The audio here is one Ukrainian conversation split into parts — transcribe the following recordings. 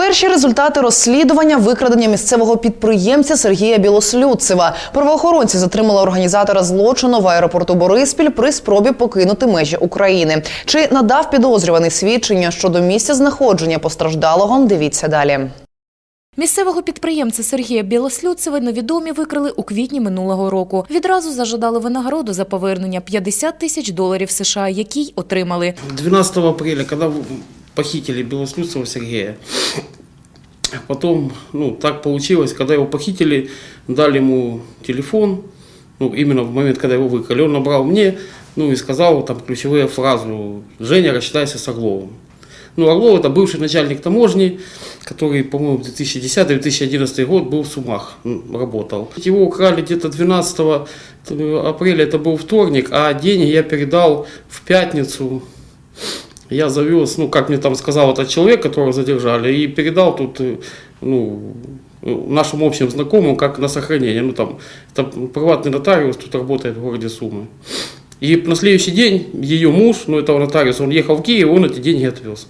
Перші результати розслідування викрадення місцевого підприємця Сергія Білослюдцева. Правоохоронці затримали організатора злочину в аеропорту Бориспіль при спробі покинути межі України. Чи надав підозрюваний свідчення щодо місця знаходження постраждалого? Дивіться далі. Місцевого підприємця Сергія Білослюдцева невідомі викрили у квітні минулого року. Відразу зажадали винагороду за повернення 50 тисяч доларів США, який отримали. 12 апреля, в- похитили Белослюцева Сергея, потом, ну, так получилось, когда его похитили, дали ему телефон, ну, именно в момент, когда его выкрали, он набрал мне, ну, и сказал там ключевые фразу «Женя, рассчитайся с Орловым». Ну, Орлов это бывший начальник таможни, который, по-моему, в 2010-2011 год был в Сумах, работал. Его украли где-то 12 апреля, это был вторник, а деньги я передал в пятницу я завез, ну, как мне там сказал этот человек, которого задержали, и передал тут, э, ну, э, нашим общим знакомым, как на сохранение. Ну, там, это приватный нотариус тут работает в городе Сумы. И на следующий день ее муж, ну, этого нотариуса, он ехал в Киев, он эти деньги отвез.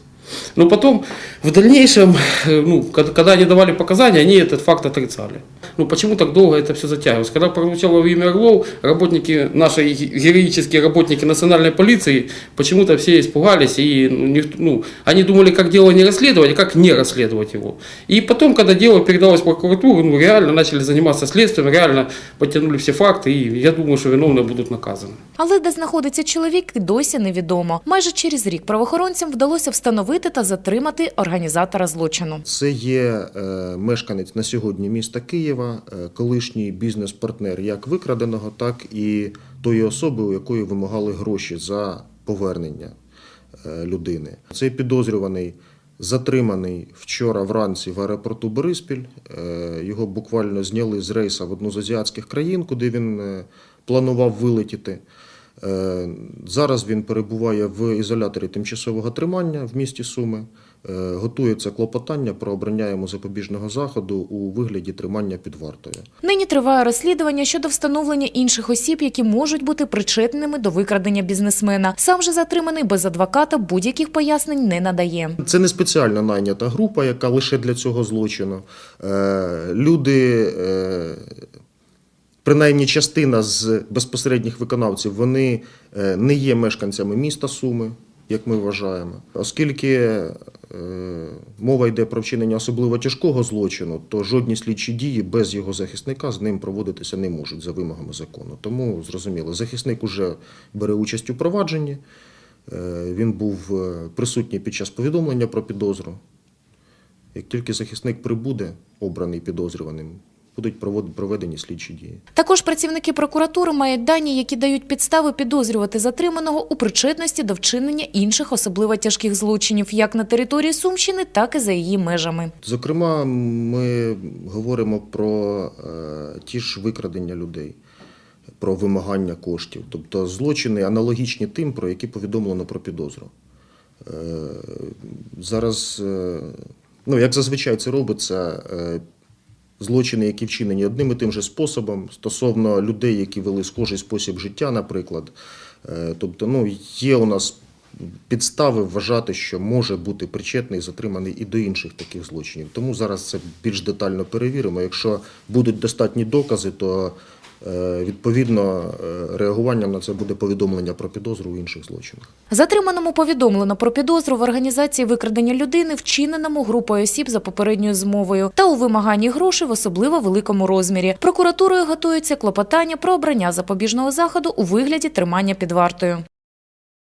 Но потом, в дальнейшем, э, ну, когда, когда они давали показания, они этот факт отрицали. Ну, почему так долго это все затягивалось? Когда прозвучало имя Орлов, работники, наши ге- героические работники национальной полиции, почему-то все испугались, и ну, никто- ну, они думали, как дело не расследовать, а как не расследовать его. И потом, когда дело передалось в прокуратуру, ну, реально начали заниматься следствием, реально потянули все факты, и я думаю, что виновные будут наказаны. Але де знаходиться чоловік, досі невідомо. Майже через рік правоохоронцям вдалося встановити та затримати організатора злочину. Це є е, мешканець на сьогодні міста Києва, е, колишній бізнес-партнер як викраденого, так і тої особи, у якої вимагали гроші за повернення е, людини. Цей підозрюваний затриманий вчора вранці в аеропорту Бориспіль. Його буквально зняли з рейса в одну з азіатських країн, куди він планував вилетіти. Е, Зараз він перебуває в ізоляторі тимчасового тримання в місті Суми. Е, Готується клопотання про обрання йому запобіжного заходу у вигляді тримання під вартою. Нині триває розслідування щодо встановлення інших осіб, які можуть бути причетними до викрадення бізнесмена. Сам же затриманий без адвоката будь-яких пояснень не надає. Це не спеціально найнята група, яка лише для цього злочину. Е, Люди, принаймні частина з безпосередніх виконавців, вони е, не є мешканцями міста Суми, як ми вважаємо. Оскільки е, мова йде про вчинення особливо тяжкого злочину, то жодні слідчі дії без його захисника з ним проводитися не можуть за вимогами закону. Тому зрозуміло, захисник уже бере участь у провадженні. Е, Він був присутній під час повідомлення про підозру. Як тільки захисник прибуде, обраний підозрюваним, будуть проведені слідчі дії. Також працівники прокуратури мають дані, які дають підстави підозрювати затриманого у причетності до вчинення інших особливо тяжких злочинів, як на території Сумщини, так і за її межами. Зокрема, ми говоримо про е, ті ж викрадення людей, про вимагання коштів, тобто злочини аналогічні тим, про які повідомлено про підозру. Е, зараз, е, ну, як зазвичай це робиться, злочини, які вчинені одним і тим же способом, стосовно людей, які вели схожий спосіб життя, наприклад. Е, Тобто, ну, є у нас підстави вважати, що може бути причетний, затриманий і до інших таких злочинів. Тому зараз це більш детально перевіримо. Якщо будуть достатні докази, то відповідно е, реагуванням на це буде повідомлення про підозру у інших злочинах. Затриманому повідомлено про підозру в організації викрадення людини, вчиненому групою осіб за попередньою змовою, та у вимаганні грошей в особливо великому розмірі. Прокуратурою готується клопотання про обрання запобіжного заходу у вигляді тримання під вартою.